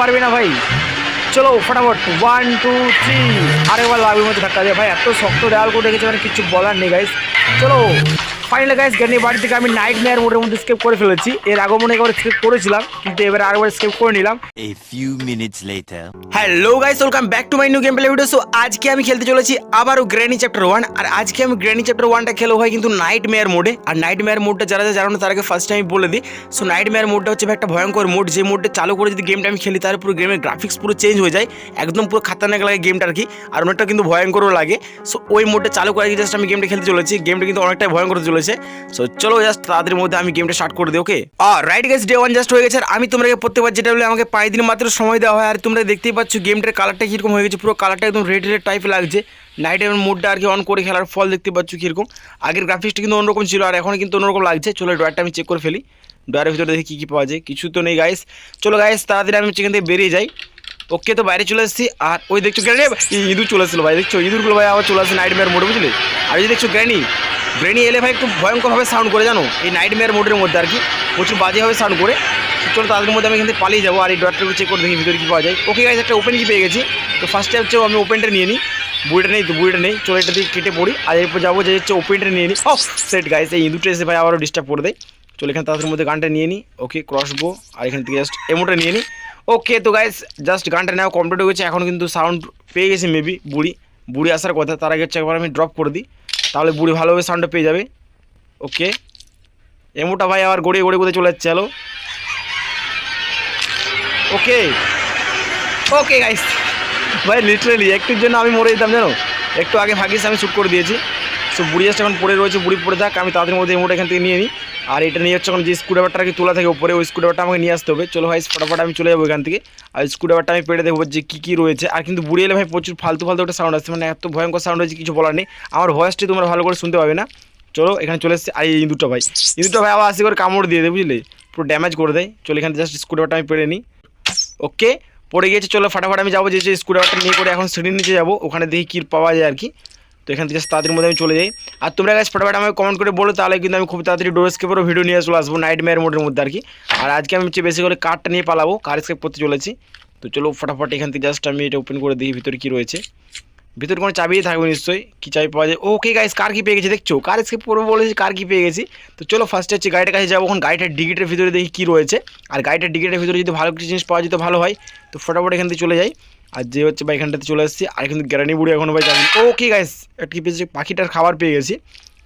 পারবি না ভাই। চলো ফটাফট ওয়ান টু থ্রি আরেকবার লাগবে মধ্যে ধাক্কা দিয়ে ভাই, এত শক্ত দেওয়াল করে রেখেছে মানে কিছু বলার নেই গাইস চলো। ফাইনালি গাইস গাড়ি বাড়ি থেকে আমি নাইট মেয়ার মোডের মধ্যে স্কেপ করে ফেলেছি। এর আগে মনে একবার স্কেপ করেছিলাম কিন্তু এবার আরেকবার স্কেপ করে নিলাম। A few minutes later. Hello guys welcome back to my new game play video so আজকে আমি খেলতে চলেছি আবারও গ্র্যানি চ্যাপ্টার ওয়ান আর আজকে আমি গ্র্যানি চ্যাপ্টার ওয়ানটা খেলো হয় কিন্তু নাইট মেয়ার মোডে আর নাইট মেয়ার মোডটা যারা যারা জানো না তার আগে ফার্স্ট টাইম বলে দিই। সো নাইট মেয়ার মোডটা হচ্ছে একটা ভয়ঙ্কর মোড যে মোডটা চালু করে যদি গেমটা আমি খেলি তার পুরো গেমের গ্রাফিক্স পুরো চেঞ্জ হয়ে যায়। একদম পুরো খাতারনাক লাগে গেমটা আর কি। আর অনেকটা কিন্তু ভয়ঙ্করও লাগে। সো ওই মোডটা চালু করে জাস্ট আমি গেমটা খেলতে চলেছি। গেমটা কিন্তু অনেকটাই ভয়ঙ্কর চলেছে। সো চলো জাস্ট তাদের মধ্যে আমি গেমটা স্টার্ট করে দিই ওকে আর right guess day one just হয়ে গেছে। আর আমি তোমরা প্রত্যেকবার যেটা বলে, আমাকে পাঁচ দিন মাত্র সময় দেওয়া হয়। আর তোমরা দেখতেই পাচ্ছ গেমটার কালারটা কীরকম হয়ে গেছে। পুরো কালারটা একদম রেড রেড টাইপ লাগছে। নাইট এর মুডটা আর কি অন করে খেলার ফল দেখতে পাচ্ছ কীরকম। আগের গ্রাফিক্সটা কিন্তু অন্যরকম ছিল, আর এখন কিন্তু অন্যরকম লাগছে। চলো ডয়ারটা আমি চেক করে ফেলি। ডয়ারের ভিতরে দেখি কী কী পাওয়া যায়। কিছু তো নেই গাইস চলো গাইস তাড়াতাড়ি আমি সেখান থেকে বেরিয়ে যাই। ওকে তো বাইরে চলে এসেছি, আর ওই দেখছ গ্র্যানি, ইঁদুর চলে এসেছিল ভাই, দেখছ? ইঁদুরগুলো ভাই আবার চলে আসছে নাইট মেয়ার মোডে বুঝলে? আর এই যে দেখছ গ্র্যানি গ্র্যানি এলে ভাই একটু ভয়ঙ্করভাবে সাউন্ড করে, জানো? এই নাইট মেয়ার মোডের মধ্যে আর কি, প্রচুর বাজেভাবে সাউন্ড করে। চলো তাদের মধ্যে আমি এখান পালিয়ে যাব, আর এই ডটটাকে চেক করে দেখি ভিতরে কী পাওয়া যায়। ওকে গাইজ একটা ওপেন কি পেয়ে গেছি। তো ফার্স্টে হচ্ছে আমি ওপেনটা নিয়ে নিই বুড়িটা নেই বুড়িটা নেই। চলো এটা দিয়ে কেটে পড়ি। আর এরপর যাব যে হচ্ছে ওপেনটা নিয়ে নিই ও সেট গাইজ এই ইঁদুরটা এসে ভাই আবারও ডিস্টার্ব করে দেয়। চলো এখানে তাদের মধ্যে গানটা নিয়ে নিই ওকে ক্রস বো আর এখান থেকে জাস্ট এমোটা নিয়ে নিই ওকে তো গাইজ জাস্ট গানটা নেওয়া কমপ্লিট হয়ে গেছে। এখন কিন্তু সাউন্ড পেয়ে গেছে মেবি বুড়ি। বুড়ি আসার কথা, তার আগে হচ্ছে একবার আমি ড্রপ করে দিই। তাহলে বুড়ি ভালোভাবে সাউন্ডটা পেয়ে যাবে। ওকে এমোটা ভাই আবার গড়িয়ে গড়িয়ে কোথায় চলে যাচ্ছে চলো ওকে ওকে গাইস ভাই লিটারেলি একটুর জন্য আমি মরে যেতাম, জানো? একটু আগে ভাগিস, আমি শ্যুট করে দিয়েছি। সো বুড়ি আসছে, এখন পড়ে রয়েছে, বুড়ি পড়ে থাক, আমি তাদের মধ্যে এমোটা এখান থেকে নিয়ে নিই। আর এটা নিয়ে হচ্ছে এখন যে স্ক্রুড্রাইভারটা কি তোলা থাকে উপরে, ওই স্ক্রুড্রাইভারটা আমাকে নিয়ে আসতে হবে। চলো ভাই, ফটাফট আমি চলে যাব এখান থেকে। আর স্ক্রুড্রাইভারটা আমি পেড়ে দেখব যে কী কী রয়েছে। আর কিন্তু বুড়ি এলে ভাই প্রচুর ফালতু ফালতু একটা সাউন্ড আসছে মানে এত ভয়ঙ্কর সাউন্ড হয়েছে, কিছু বলার নেই। আমার ভয়েসটি তোমরা ভালো করে শুনতে পাবে না। চলো, এখানে চলে এসেছে। আর এই ইঁদুরটা ভাই ইঁদুরটা ভাই আবার আসি করে কামড় দিয়ে দেয়, বুঝলে? পুরো ড্যামেজ করে দেয়। চলো এখানে জাস্ট স্ক্রুড্রাইভারটা আমি পেড়ে নিই। ওকে পড়ে গিয়েছে, চলো, ফাটাফাট আমি যাব, যে যে স্ক্রুড্রাইভারটা নিয়ে করে এখন সিঁড়ির নিচে যাব। ওখানে দেখি কী পাওয়া যায় আর কি। তো এখান থেকে তাদের মধ্যে আমি চলে যাই। আর তোমরা গাছ ফটাফট আমাকে কমেন্ট করে বলো, তাহলে কিন্তু আমি খুব তাড়াতাড়ি ডোর স্কেপেরও ভিডিও নিয়ে চলে আসব নাইট মেয়ার মোডের মধ্যে আর কি। আর আজকে আমি হচ্ছে বেশি করে কার্ডটা নিয়ে পালাবো কার স্কেপ করতে চলেছি। তো চলো ফটাফট এখান থেকে জাস্ট আমি এটা ওপেন করে দিই, ভিতরে কী রয়েছে। ভিতরে কোনো চাবি থাকবে নিশ্চয়ই, কী চাবি পাওয়া যায়। ওকে গাইস কার কি পেয়ে গেছি দেখছ? কার স্কেপ করব বলেছি কার কি পেয়ে গেছি। তো চলো ফার্স্টে হচ্ছে গাড়িটার কাছে যাব, এখন গাড়িটার ডিগিটের ভিতরে দেখি কী রয়েছে। আর গাড়িটার ডিগিটের ভিতরে যদি ভালো কিছু জিনিস পাওয়া যেত ভালো হয়, তো ফটাফট এখান থেকে চলে যাই। আর যে হচ্ছে বা এখানটাতে চলে এসেছি, আর কিন্তু গ্যারানি বুড়ি এখনও ভাই যাবেন ওকে গাইস একটা পেয়েছি পাখিটার খাবার পেয়ে গেছি।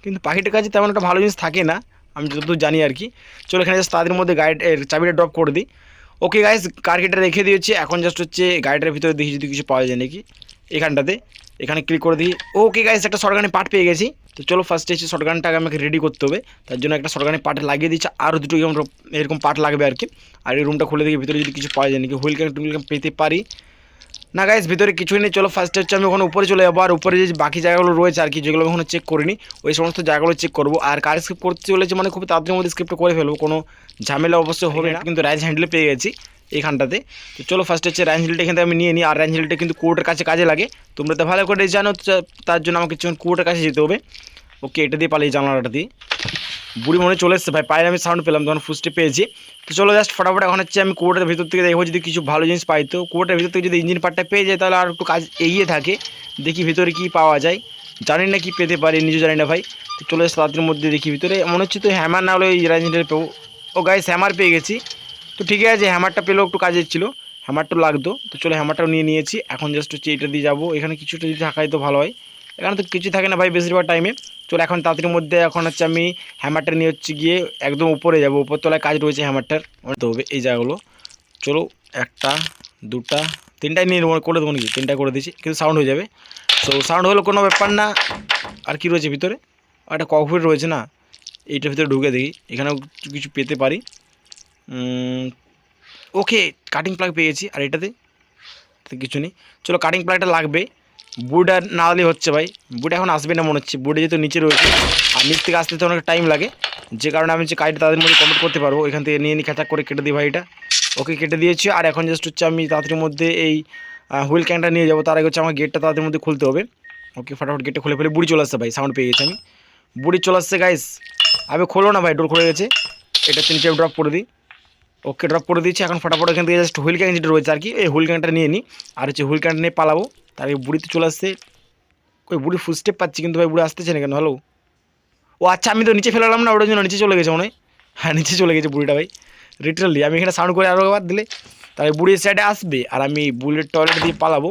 কিন্তু পাখিটার কাছে তেমন একটা ভালো জিনিস থাকে না, আমি যতদূর জানি আর কি। চলো এখানে জাস্ট তাদের মধ্যে গাড়ি চাবিটা ড্রপ করে দিই। ওকে গাইস কার কেটে রেখে দিয়েছি। এখন জাস্ট হচ্ছে গাড়িটার ভিতরে দেখি যদি কিছু পাওয়া যায় নাকি। এখানটাতে। এখানে ক্লিক করে দিই। ওকে গাইস একটা শর্টগানের পার্ট পেয়ে গেছি। তো চলো ফার্স্টে এসে শর্টগানটাকে আমাকে রেডি করতে হবে। তার জন্য একটা শর্টগানের পার্ট লাগিয়ে দিচ্ছে। আরও দুটো এরকম পার্ট লাগবে আর কি। আর এই রুমটা খুলে দেখি ভিতরে যদি কিছু পাওয়া যায় নাকি। হুইল ক্যান পেতে পারি। না গাইস ভিতরে কিছুই নেই, চলো ফার্স্টে হচ্ছে আমি ওখানে উপরে চলে যাব, আর উপরে যে বাকি জায়গাগুলো রয়েছে আর কি, যেগুলো আমি চেক করিনি, ওই সমস্ত জায়গাগুলো চেক করব। আর কার স্ক্রিপ্ট করতে চলেছে মানে খুব তাড়াতাড়ির মধ্যে স্ক্রিপ্ট করে ফেলব, কোনো ঝামেলা অবশ্যই হবে না, কিন্তু রাইজ হ্যান্ডেলে পেয়ে গেছি এইখানটাতে। তো চলো ফার্স্ট হচ্ছে র্যাঞ্জ হিলটা এখান আমি নিয়ে নিই, আর র্যাঞ্জ হিলটা কিন্তু কোর্টের কাছে কাজে লাগে। তোমরা তো ভালো করে জানো তার জন্য আমাকে কিছু কোর্টের কাছে যেতে হবে। ওকে এটা দিয়ে পালিয়ে জানালাটা দিয়ে। বুড়ি মনে চলে এসছে। ভাই পায়ে আমি সাউন্ড পেলাম, তখন ফুসটে পেয়েছি তো চলো জাস্ট ফটাফট এখন হচ্ছে আমি কোর্টের ভিতর থেকে দেখব যদি কিছু ভালো জিনিস পাই। তো কোর্টের ভিতর থেকে যদি ইঞ্জিন পার্টটা পেয়ে যায়, তাহলে আর একটু কাজ এগিয়ে থাকে। দেখি ভিতরে কি পাওয়া যায়। জানি না কি পেতে পারি, নিজেও জানি না ভাই। তো চলে এসে তাদের মধ্যে দেখি ভিতরে। মনে হচ্ছে তো হ্যামার না হলে ওই রাজনীতির পেবো। ও গাইস হ্যামার পেয়ে গেছি। তো ঠিক আছে হ্যামারটা পেলেও একটু কাজের ছিল। হ্যামারটা লাগতো। তো চলো হ্যামারটাও নিয়ে নিয়েছি। এখন জাস্ট হচ্ছে এটা দিয়ে যাব। এখানে কিছুটা যদি থাকাই তো ভালো হয়। এখানে তো কিছু থাকে না ভাই বেশিরভাগ টাইমে চলো এখন তাড়াতাড়ির মধ্যে এখন হচ্ছে আমি হ্যামারটা নিয়ে হচ্ছে গিয়ে একদম উপরে যাব। উপর তলায় কাজ রয়েছে হ্যামারটার তো হবে এই জায়গাগুলো। চলো একটা, দুটা, তিনটাই নিয়ে করে দেবো নাকি? তিনটা করে দিয়েছি, কিন্তু সাউন্ড হয়ে যাবে। তো সাউন্ড হলো কোনো ব্যাপার না। আর কি রয়েছে ভিতরে? একটা ককপিট রয়েছে না? এইটার ভিতরে ঢুকে দেখি। এখানেও কিছু পেতে পারি। ওকে কাটিং প্লাগ পেয়েছি আর এটাতে? কিছু নেই। চলো কাটিং প্লাগটা লাগবে। বুট আর না হচ্ছে ভাই। বুট এখন আসবে না মনে হচ্ছে। বুটে যেহেতু নিচে রয়েছে, আর নিচ থেকে আসতে তো অনেক টাইম লাগে। যে কারণে আমি যে কাজটা তাদের মধ্যে কমপ্লিট করতে পারব, এখান থেকে নিয়ে নিয়ে খেঁচা করে কেটে দিই ভাই এটা ওকে কেটে দিয়েছি, আর এখন জাস্ট হচ্ছে আমি তাড়াতাড়ির মধ্যে এই হুইল ক্যানটা নিয়ে যাব। তার আগে হচ্ছে আমার গেটটা তাদের মধ্যে খুলতে হবে। ওকে ফটাফট গেটটা খুলে ফেলে। বুড়ি চলে আসছে ভাই সাউন্ড পেয়ে গেছি আমি। বুড়ি চলে আসছে গাইস আমি খোলো না ভাই ডোর খুলে গেছে। এটা নিচে ড্রপ করে দিই। ওকে ড্রপ করে দিয়েছি। এখন ফটাফট এখান থেকে জাস্ট হুইল ক্যাং যেটা রয়েছে আর কি, এই হুইল ক্যানটা নিয়ে নিই আর হচ্ছে হুইল ক্যানটা নিয়ে পালাবো। তার বুড়িতে চলে আসছে। ওই বুড়ি ফুল স্টেপ পাচ্ছি, কিন্তু ভাই বুড়ি আসতেছে না কেন? হ্যালো ও আচ্ছা আমি তো নিচে ফেলালাম না ওটার জন্য নিচে চলে গেছে মনে হয়। নিচে চলে গেছে বুড়িটা ভাই। লিটারালি আমি এখানে সাউন্ড করে আরও একবার দিলে। তাহলে বুড়ির সাইডে আসবে, আর আমি বুলেট টয়লেট দিয়ে পালাবো।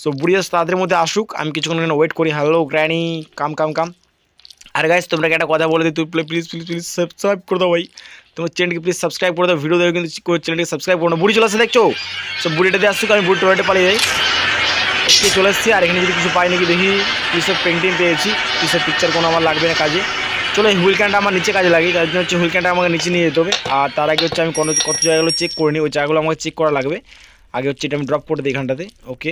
সো বুড়ি আসতে তাদের মধ্যে আসুক, আমি কিছুক্ষণ এখানে ওয়েট করি। Hello granny come come come আর গাইস তোমরা একটা কথা বলে দিই? তুই প্লিজ প্লিজ প্লিজ সাবস্ক্রাইব করে দাও ভাই। তোমার চ্যানেলকে প্লিজ সাবস্ক্রাইব করে দাও। ভিডিও দেখো কিন্তু চ্যানেলকে সাবস্ক্রাইব করো না। বুড়ি চলে আসছে, দেখছ? সো বুড়িটা দিয়ে আসুক, আমি বুড়ি টয়লেটে পালিয়ে যাই। এসে চলে এসেছি, আর এখানে যদি কিছু পাই নাকি দেখি পিসের পেন্টিং পেয়েছি পিসের পিকচার কোনো আমার লাগবে না কাজে। চলো এই হুইল ক্যানটা আমার নিচে কাজে লাগে তার জন্য হচ্ছে হুইল ক্যানটা আমাকে নিচে নিয়ে যেতে হবে। আর তার আগে হচ্ছে আমি কোনো কত জায়গাগুলো চেক করে নিই ওই জায়গাগুলো আমাকে চেক করা লাগবে। আগে হচ্ছে এটা আমি ড্রপ করে দিই এখানটাতে ওকে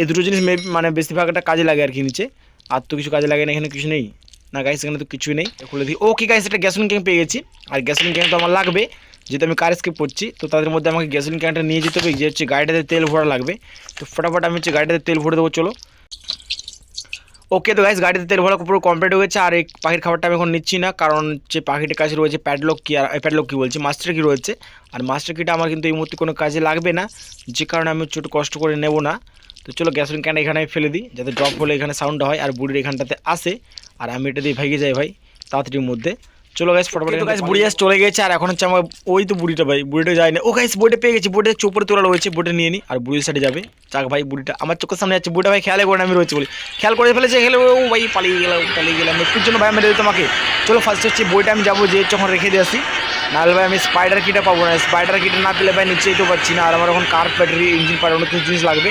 এই দুটো জিনিস মানে বেশিরভাগটা কাজে লাগে আর কি নিচে। আর তো কিছু কাজে লাগে না, এখানে কিছু নেই। না গাইস এখানে তো কিছুই নেই। খুলে দিই। ওকে গাইস একটা গ্যাসোলিন ক্যান পেয়ে গেছি। আর গ্যাসোলিন ক্যান তো আমার লাগবে। যেহেতু আমি কার স্কিপ করছি, তো তাদের মধ্যে আমাকে গ্যাসোলিন ক্যানটা নিয়ে যেতে হবে, যে হচ্ছে গাড়িটাতে তেল ভরা লাগবে। তো ফটাফট আমি হচ্ছে গাড়িটাতে তেল ভরে দেবো, চলো। ওকে তো গাইস গাড়িতে তেল ভরা পুরো কমপ্লিট হয়ে গেছে, আর এই পাখির খাবারটা আমি এখন নিচ্ছি না, কারণ যে পাখিটার কাছে রয়েছে প্যাডলক কি আর প্যাডলক কি বলছি মাস্টার কি রয়েছে। আর মাস্টার কিটা আমার কিন্তু এই মুহূর্তে কোনো কাজে লাগবে না, যে কারণে আমি ছোটো কষ্ট করে নেব না। তো চলো গ্যাসোলিন ক্যানটা এখানে ফেলে দিই, যাতে ড্রপ হলে এখানে সাউন্ডটা হয়, আর বুড়ির এখানটাতে আসে। আর আমি এটা দিয়ে ভেঙে যাই ভাই, তাড়াতাড়ির মধ্যে। চলো গাইস ফটোফট গাইস বুড়ি গাছ চলে গেছে আর এখন হচ্ছে আমার ওই তো বুড়িটা ভাই বুড়িটা যায় না। ও গাইস বুড়িটা পেয়ে গেছি বুড়িটা চোপড়ে তোলা রয়েছে বুড়িটা নিয়ে নিই আর বুড়ির সাইডে যাবে। চাক ভাই বুড়িটা আমার চোখের সামনে যাচ্ছে বুড়িটা ভাই খেয়ালে করে না আমি রয়েছে বলি। খেয়াল করে ফেলেছে খেলে ও ভাই পালিয়ে গেলাম পালিয়ে গেলাম একটুর জন্য ভাই মেরে দিত আমাকে চলো ফার্স্ট হচ্ছে বইটা আমি যাব যে যখন রেখে দিয়ে আসি। নাহলে ভাই আমি স্পাইডার কিটা পাবো না। স্পাইডার কিটা না পেলে ভাই নিচেই তো পাচ্ছি না। আর আমার এখন কার ব্যাটারি ইঞ্জিন পার অনেক কিছু জিনিস লাগবে।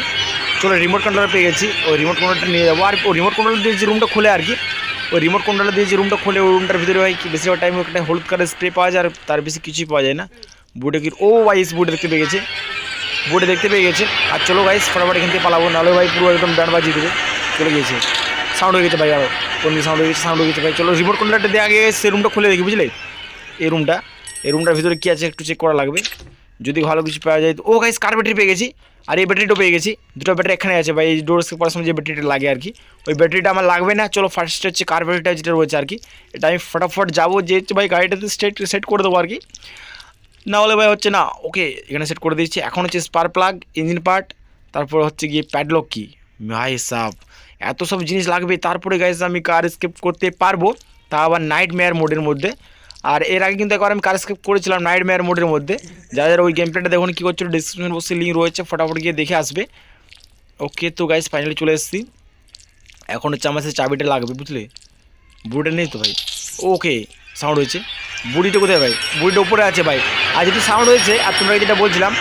চলো রিমোট কন্ট্রোলার পেয়ে গেছি ওই রিমোট কন্ট্রোলটা নিয়ে যাব। আর রিমোট কন্ট্রোলার দিয়ে যে রুমটা খুলে আর কি ওই রিমোট কন্ট্রোলার দিয়ে যে রুমটা খুলে, ওই রুমটার ভিতরে ভাই কি? বেশিরভাগ টাইম একটা হলুদ কালার স্প্রে পাওয়া যায়, আর তার বেশি কিছুই পাওয়া যায় না। বুটে কি ও ওয়াইস বুটে দেখতে পেয়ে গেছে। বুটে দেখতে পেয়ে গেছে। আর চলো গাইস ফটাফট এখান থেকে পালাবো, নাহলে ভাই পুরো একদম ব্যান্ড বাজিয়ে দেবে। চলে গিয়েছে। সাউন্ড হয়ে গেছে ভাই আরও কোন সাউন্ড হয়ে গেছে? সাউন্ড হয়ে গেছে ভাই। চলো রিমোট কন্ট্রোলারটা দিয়ে আগে সে রুমটা খুলে দেখি, বুঝলে? এই রুমটা এই রুমটার ভিতরে কী আছে একটু চেক করা লাগবে। যদি ভালো কিছু পাওয়া যায়, তো ও গাইস কার ব্যাটারি পেয়ে গেছি? আর এই ব্যাটারিটাও পেয়ে গেছি। দুটো ব্যাটারি এখানে আছে ভাই, এই ডোর করার সময় যে ব্যাটারিটা লাগে আর কি। ওই ব্যাটারিটা আমার লাগবে না, চলো ফার্স্ট হচ্ছে কার ব্যাটারিটা যেটা রয়েছে আর কি। এটা আমি ফটাফট যাব, যে হচ্ছে ভাই গাড়িটাতে সেট সেট করে দেবো আর কি। না হলে ভাই হচ্ছে না, ওকে, এখানে সেট করে দিচ্ছি এখন হচ্ছে স্পার প্লাগ ইঞ্জিন পার্ট তারপর হচ্ছে গিয়ে প্যাডলক কি ভাই সাব, এত সব জিনিস লাগবে, তারপরে গাইজ আমি কার স্কেপ করতে পারব। তা আবার নাইট মেয়ার মোডের মধ্যে। আর এর আগে কিন্তু একবার আমি কার স্কেপ করেছিলাম নাইট মেয়ার মোডের মধ্যে। যারা ওই গেম প্লেটা দেখুন কী করছিল ডিসক্রিপশন বসে লিঙ্ক রয়েছে, ফটাফট গিয়ে দেখে আসবে। ওকে তো গাইজ ফাইনালি চলে এসেছি। এখন হচ্ছে আমার সাথে চাবিটা লাগবে, বুঝলে? বুড়িটা নেই তো ভাই? ওকে সাউন্ড হয়েছে। বুড়িটা কোথায় ভাই? বুড়িটা উপরে আছে ভাই। আর যেহেতু সাউন্ড হয়েছে, আর তোমরা যেটা বলছিলাম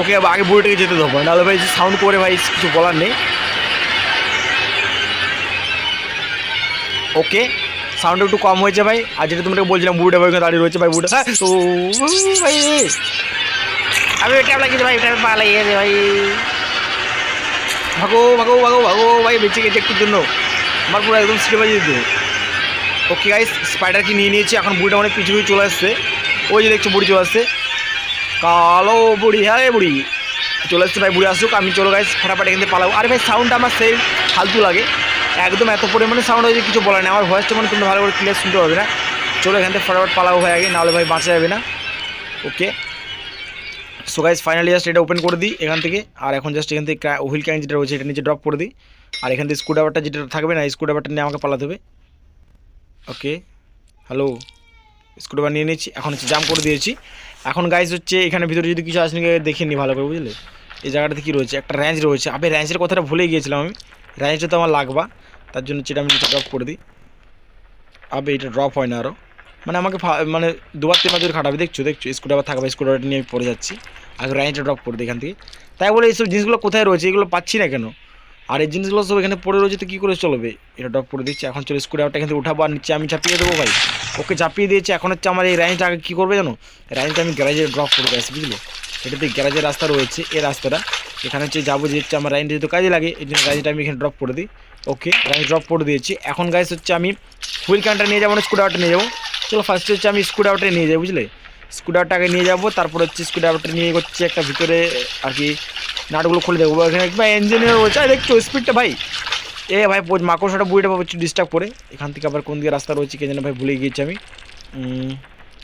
ওকে আগে বুড়িটাকে যেতে দেবো নাহলে ভাই সাউন্ড করে ভাই, কিছু বলার নেই। ওকে সাউন্ড একটু কম হয়েছে ভাই। আর যেটা তোমাকে বলছিলাম বুড়িটা ভাই দাঁড়িয়ে রয়েছে ভাই বুড়িটা। হ্যাঁ, ও ভাই। আমি এটা লাগিয়েছি ভাই এটা পালাই গেছে ভাই। ভাগো ভাগো ভাগো ভাগো ভাই বেঁচে গেছে একটুর জন্য। আমার পুরো একদম সিটে বাজিয়ে দিত ওকে গাইস স্পাইডারকে নিয়ে নিয়েছি। এখন বুড়িটা অনেক পিছু পিছু চলে আসছে। ওই যে দেখছ বুড়ি চলে আসছে। কালো বুড়ি হ্যাঁ বুড়ি। চলে আসছে ভাই বুড়ি আসুক। আমি চলো গাইস ফটাফট এখান থেকে পালাবো। আরে ভাই সাউন্ডটা আমার সেই ফালতু লাগে। একদম এত পরিমাণে সাউন্ড হয়েছে, কিছু বলার নেই। আমার ভয়েসটা মানে তোমরা ভালো করে ক্লিয়ার শুনতে পারবে না। চলো এখান থেকে ফটাফট পালাও ভাই আগে, নাহলে ভাই বাঁচা যাবে না। Okay so guys finally just এটা ওপেন করে দিই এখান থেকে। আর এখন জাস্ট এখান থেকে হুইল ক্যাং যেটা রয়েছে, এটা নিচে ড্রপ করে দিই। আর এখান থেকে স্ক্রুড্রাইভারটা যেটা থাকবে না স্ক্রুড্রাইভারটা নিয়ে আমাকে পালাতে হবে। ওকে হ্যালো স্ক্রুড্রাইভার নিয়ে নিয়েছি, এখন হচ্ছে জাম করে দিয়েছি। এখন গাইজ হচ্ছে এখানে ভিতরে যদি কিছু আসেনি দেখে নিই ভালো করে, বুঝলে? এই জায়গাটাতে কী রয়েছে? একটা র্যাঞ্চ রয়েছে। আবে র্যাঞ্চের কথাটা ভুলে গিয়েছিলাম আমি। র্যাঞ্চটা তো আমার লাগবা। তার জন্য এটা আমি নিচে ড্রপ করে দিই। আবে, এটা ড্রপ হয় না আরও মানে আমাকে মানে দুবার তিনবার ধরে খাটাবে, দেখছ দেখছ? স্ক্রুড্রাইভার থাকবে স্ক্রুড্রাইভার নিয়ে আমি পড়ে যাচ্ছি। আগে র্যাঞ্চটা ড্রপ করে দিই এখান থেকে। তাই বলে এইসব জিনিসগুলো কোথায় রয়েছে, এগুলো পাচ্ছি না কেন? আর এই জিনিসগুলো সব এখানে পড়ে রয়েছে তো কী করে চলবে? এটা ড্রপ করে দিচ্ছি। এখন চলে স্ক্রুড্রাইভারটা এখান থেকে উঠাবো আর নিচে আমি চাপিয়ে দেবো ভাই। ওকে চাপিয়ে দিয়েছি। এখন হচ্ছে আমার এই র্যাঞ্চটা আগে কী করবে জানো? র্যাঞ্চটা আমি গ্যারাজে ড্রপ করে আসি বুঝলে? এটাতে গ্যারাজের রাস্তা রয়েছে, এই রাস্তাটা। এখানে হচ্ছে যাব, যে হচ্ছে আমার রাইন যেহেতু কাজে লাগে, এই জন্য রাইনটা আমি এখানে ড্রপ করে দিই। ওকে রাইন ড্রপ করে দিয়েছি। এখন গাইস হচ্ছে আমি হুইল ক্যানটা নিয়ে যাব না স্ক্রুড্রাইভারটা নিয়ে যাব। চলো ফার্স্টে হচ্ছে আমি স্ক্রুড্রাইভারটা নিয়ে যাব বুঝলে? স্ক্রুড্রাইভারটাকে নিয়ে যাব, তারপর হচ্ছে স্ক্রুড্রাইভারটা নিয়ে হচ্ছে একটা ভিতরে আর কি নাটগুলো খুলে দেবো এখানে ভাই ইঞ্জিনিয়ার রয়েছে আর দেখছ স্পিডটা ভাই। এ ভাই মাকড়সাটা বুড়িটা একটু ডিস্টার্ব করে। এখান থেকে আবার কোন দিকে রাস্তা রয়েছে কে যেন ভাই ভুলে গিয়েছি আমি।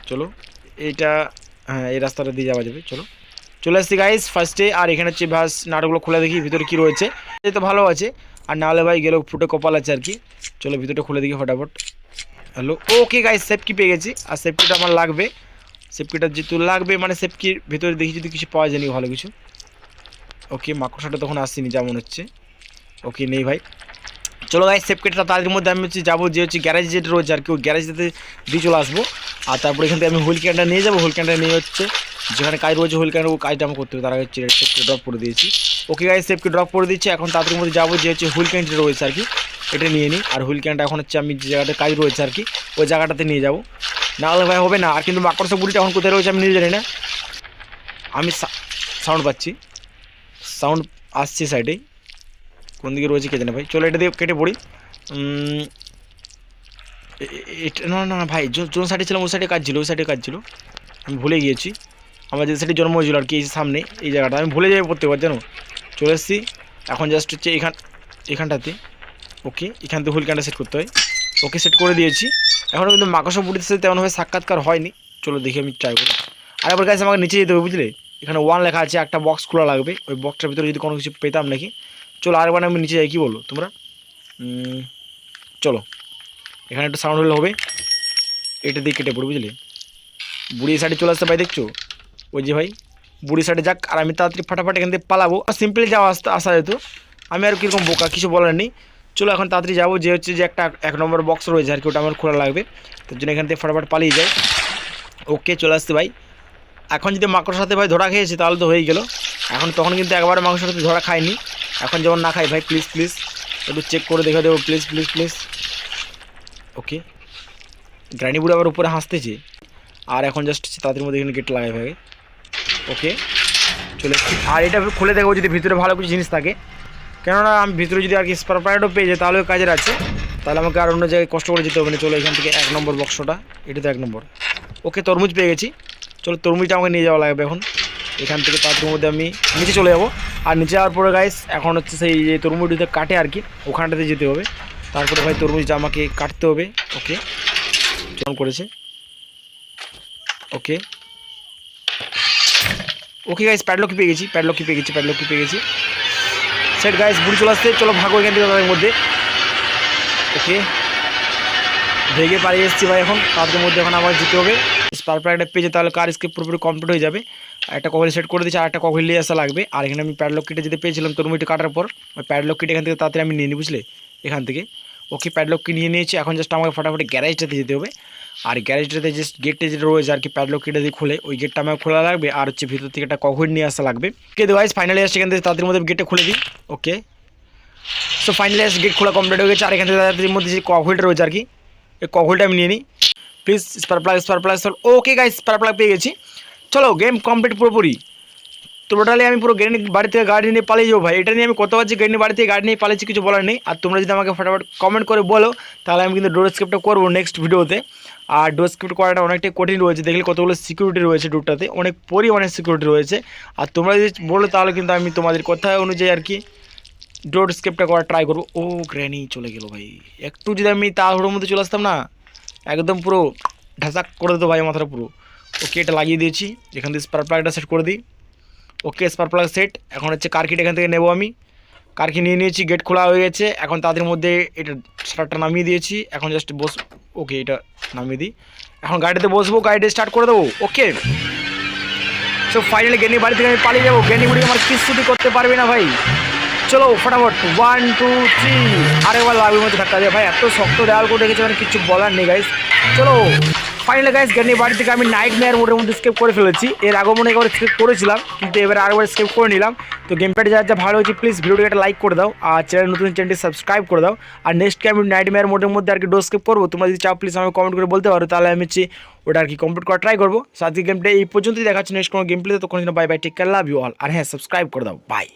চলো, এইটা হ্যাঁ এই রাস্তাটা দিয়ে যাওয়া যাবে, চলো। চলে আসছি গাইস ফার্স্টে আর এখানে হচ্ছে ভাস নাটকগুলো খুলে দেখি, ভিতরে কি রয়েছে। এই তো ভালো আছে, আর নাহলে ভাই গেলেও ফুটে কপাল আছে আর কি। চলো ভিতরটা খুলে দেখি ফটাফট। হ্যালো ওকে গাইস সেফকি পেয়ে গেছি, আর সেফকিটা আমার লাগবে। সেফকিটা যেহেতু লাগবে মানে সেফকির ভিতরে দেখি যদি কিছু পাওয়া যায়নি ভালো কিছু। ওকে মাকড়সাটা তখন আসেনি যেমন হচ্ছে। ওকে নেই ভাই। চলো গাইস সেফকিটা তাদের মধ্যে আমি হচ্ছে যাব, যে হচ্ছে গ্যারেজ যেটা রয়েছে আর কি, ওই গ্যারেজটাতে দিয়ে চলে আসব। আর তারপরে এখান থেকে আমি হুইল ক্যানটা নিয়ে যাব, হুইল ক্যানটা নিয়ে হচ্ছে যেখানে কাজ রয়েছে হুইল ক্যানটা ওই কাজটা আমি করতে হবে। তার আগে সেফকে ড্রপ করে দিয়েছি। ওকে গাইস সেফকে ড্রপ করে দিচ্ছি এখন তাদের মধ্যে যাব, যে হচ্ছে হুইল ক্যানটা রয়েছে আর কি, এটা নিয়ে নিই। আর হুইল ক্যানটা এখন হচ্ছে আমি যে জায়গাটা কাজ রয়েছে আর কি, ওই জায়গাটাতে নিয়ে যাব। না হলে ভাই হবে না। আর কিন্তু মাকড়সা বুড়িটা এখন কোথায় রয়েছে আমি নিজে জানি না। আমি সাউন্ড পাচ্ছি। সাউন্ড আসছে সাইডে কোন দিকে রয়েছে কে জানে ভাই? চলো এটা দিয়ে কেটে পড়ি। এটা, না না ভাই যো- সাইডে ছিলাম, ওই সাইডে কাজ ছিল, ওই সাইডে কাজ ছিল। আমি ভুলে গিয়েছি। আমার যে সাইডে জন্ম হয়েছিল আর কি, এই সামনে, এই জায়গাটা। আমি ভুলে যাই প্রত্যেকবার, জানো? চলে এসেছি। এখন জাস্ট হচ্ছে এখান এখানটাতে। ওকে এখান থেকে হুইল ক্যানটা সেট করতে হয়। ওকে সেট করে দিয়েছি। এখনও কিন্তু মাকসা বুড়ির সাথে তেমনভাবে সাক্ষাৎকার হয়নি। চলো দেখি আমি ট্রাই করি। আর একবার কাছে আমাকে নিচে যেতে হবে, বুঝলে? এখানে ওয়ান লেখা আছে, একটা বক্স খোলা লাগবে। ওই বক্সটার ভিতরে যদি কোনো কিছু পেতাম নাকি। চলো আরেকবার আমি নিচে যাই, কী বলো তোমরা? চলো। এখানে একটু সাউন্ড হলে হবে। এটা দিয়ে কেটে পড়ো, বুঝলে? বুড়ি সাইডে চলে আসতে ভাই, দেখছ? ওই যে ভাই, বুড়ি সাইডে যাক, আর আমি তাড়াতাড়ি ফাটাফাটি এখান থেকে পালাবো। আর সিম্পলি যাওয়া আসতে আসা যেত। আমি আর কীরকম বোকা, কিছু বলার নেই। চলো এখন তাড়াতাড়ি যাব, যে হচ্ছে যে একটা এক নম্বর বক্স রয়েছে আর কি, ওটা আমার খোলা লাগবে। তার জন্য এখান থেকে ফটাফট পালিয়ে যাই। ওকে চলে আসতে ভাই। এখন যদি মাকড় সাথে ভাই ধরা খেয়েছি, তাহলে তো হয়ে গেল। এখন তখন কিন্তু একবার মাংসের সাথে ধরা খাইনি। এখন যেমন না খাই, ভাই প্লিজ প্লিজ একটু চেক করে দেখে দেবো please please please okay granny বুড়ো আবার উপরে হাসতেছে। আর এখন জাস্ট তাদের মধ্যে এখানে গেট লাগাই ভাই। ওকে, চলে এসেছি। আর এটা খুলে দেখব যদি ভিতরে ভালো কিছু জিনিস থাকে। কেননা আমি ভিতরে যদি আর কি স্পার প্যাডও পেয়ে যাই, তাহলেও কাজের আছে। তাহলে আমাকে আর অন্য জায়গায় কষ্ট করে যেতে হবে না। চলো এখান থেকে এক নম্বর বক্সটা এটা তো এক নম্বর। ওকে, তরমুজ পেয়ে গেছি। চলো, তরমুজটা আমাকে নিয়ে যাওয়া লাগবে এখন। এখান থেকে তার মধ্যে আমি নিচে চলে যাব। আর নিচে যাওয়ার পরে গাইস এখন হচ্ছে সেই যে তরমুজটা কাটে আর কি, ওখানটাতে যেতে হবে। তারপরে ভাই, তরমুজটা আমাকে কাটতে হবে। ওকে কেমন করেছে। ওকে ওকে গাইস প্যাডলকি পেয়ে গেছি প্যাডলকি পেয়ে গেছি প্যাডলকি পেয়ে গেছি সেট গাইস বুড়ি চলে আসছে চলো ভাগো এখান থেকে তাদের মধ্যে ওকে ভেগে পালিয়ে এসেছি ভাই এখন তাদের মধ্যে এখন আবার যেতে হবে স্পার প্যাডটা পেয়ে যেতে তাহলে কার স্কেপ পুরোপুরি কমপ্লিট হয়ে যাবে আর একটা কভার সেট করে দিচ্ছি আর একটা কভার নিয়ে আসা লাগবে আর এখানে আমি প্যাডলক কিটে যেতে পেয়েছিলাম তরমুজটা কাটার পর ওই প্যাডলক এখান থেকে তাড়াতাড়ি আমি নিয়ে নিই বুঝলে এখান থেকে ওকে প্যাডলক কি নিয়ে নিয়েছি এখন জাস্ট আমাকে ফটাফট গ্যারেজটাতে যেতে হবে আর গ্যারেজটাতে যে গেটটা যেটা রয়েছে আর কি প্যাডলক গেটটা দিয়ে খুলে, ওই গেটটা আমার খোলা লাগবে আর হচ্ছে ভিতর থেকে একটা কভার নিয়ে আসা লাগবে। ওকে দেওয়াইজ ফাইনালি আসছে এখান থেকে তাদের মধ্যে গেটটা খুলে দিই। ওকে সো ফাইনালি গেট খোলা কমপ্লিট হয়ে গেছে। আর এখান থেকে তাদের মধ্যে যে কভারটা রয়েছে আর কি, এই কভারটা আমি নিয়ে নিই। Please spark plug spark plug okay guys spark plug পেয়ে গেছি। চলো গেম কমপ্লিট পুরোপুরি। টোটালি আমি পুরো গাড়ি বাড়ি থেকে গাড়ি নিয়ে পালিয়ে যাব ভাই। এটা নিয়ে আমি কতবার যে গাড়ি নিয়ে বাড়ি থেকে গাড়ি নিয়ে পালিয়েছি কিছু বলার নেই। আর তোমরা যদি আমাকে ফটাফট কমেন্ট করে বলো, তাহলে আমি কিন্তু ডোর স্ক্রিপ্টটা করব নেক্সট ভিডিওতে আর ডোর স্ক্রিপ্ট করাটা অনেকটাই কঠিন রয়েছে। দেখলে কতগুলো সিকিউরিটি রয়েছে ডোরটাতে অনেক পরিমাণে সিকিউরিটি রয়েছে। আর তোমরা যদি বলো, তাহলে কিন্তু আমি তোমাদের কথা অনুযায়ী আর কি ডোর স্ক্রিপ্টটা করার ট্রাই করব। ও গ্র্যানি চলে গেলো ভাই। একটু যদি আমি তাড়াহুড়োর মধ্যে চলে আসতাম না, একদম পুরো ঢাসাক করে দিত ভাই মাথাটা পুরো। ওকে, এটা লাগিয়ে দিয়েছি। এখান থেকে স্পার প্লাগটা সেট করে দিই। ওকে স্পার প্লাগ সেট এখন হচ্ছে কার্কিট এখান থেকে নেব আমি। কার্কি নিয়ে নিয়েছি গেট খোলা হয়ে গেছে। এখন তাদের মধ্যে এটা স্টার্টটা নামিয়ে দিয়েছি। এখন জাস্ট বস ওকে এটা নামিয়ে দিই। এখন গাড়িতে বসবো, গাড়িটা স্টার্ট করে দেবো। ওকে। সো ফাইনালি গেনি বাড়ি থেকে আমি পালিয়ে যাব। গেনি বুড়ি আমার কিস্তুটি করতে পারবে না ভাই। চলো ফটাফট। ওয়ান টু থ্রি আরেকবার লাভের মধ্যে থাকতে হবে ভাই, এত শক্ত দেওয়াল করে রেখেছে মানে কিছু বলার নেই গাইস চলো। ফাইনালি গাইস গেনি বাড়ি থেকে আমি নাইট মেয়ার মোটের মধ্যে স্কেপ করে ফেলেছি। এর আগে মনে একবার স্কেপ করেছিলাম, কিন্তু এবার আরেকবার স্কেপ করে নিলাম। তো গেম যা যা ভালো হয়েছে প্লিজ ভিডিওটিকে একটা লাইক করে দাও আর চ্যানেল নতুন চ্যানেলটি সাবস্ক্রাইব করে দাও। আর নেক্সট আমি নাইট মেয়ার মোটের মধ্যে আর কি ডোজ স্কেপ করব। তোমরা যদি চাও প্লিজ আমাকে কমেন্ট করে বলতে পারো, তাহলে আমি হচ্ছে ওটা আর কি কমপ্লিট করা ট্রাই করব। সাথে গেমটা এই পর্যন্তই দেখাচ্ছি নেক্সট কোনো গেম প্লেতে তখন bye bye take care love you all আর হ্যাঁ সাবস্ক্রাইব করে দাও বাই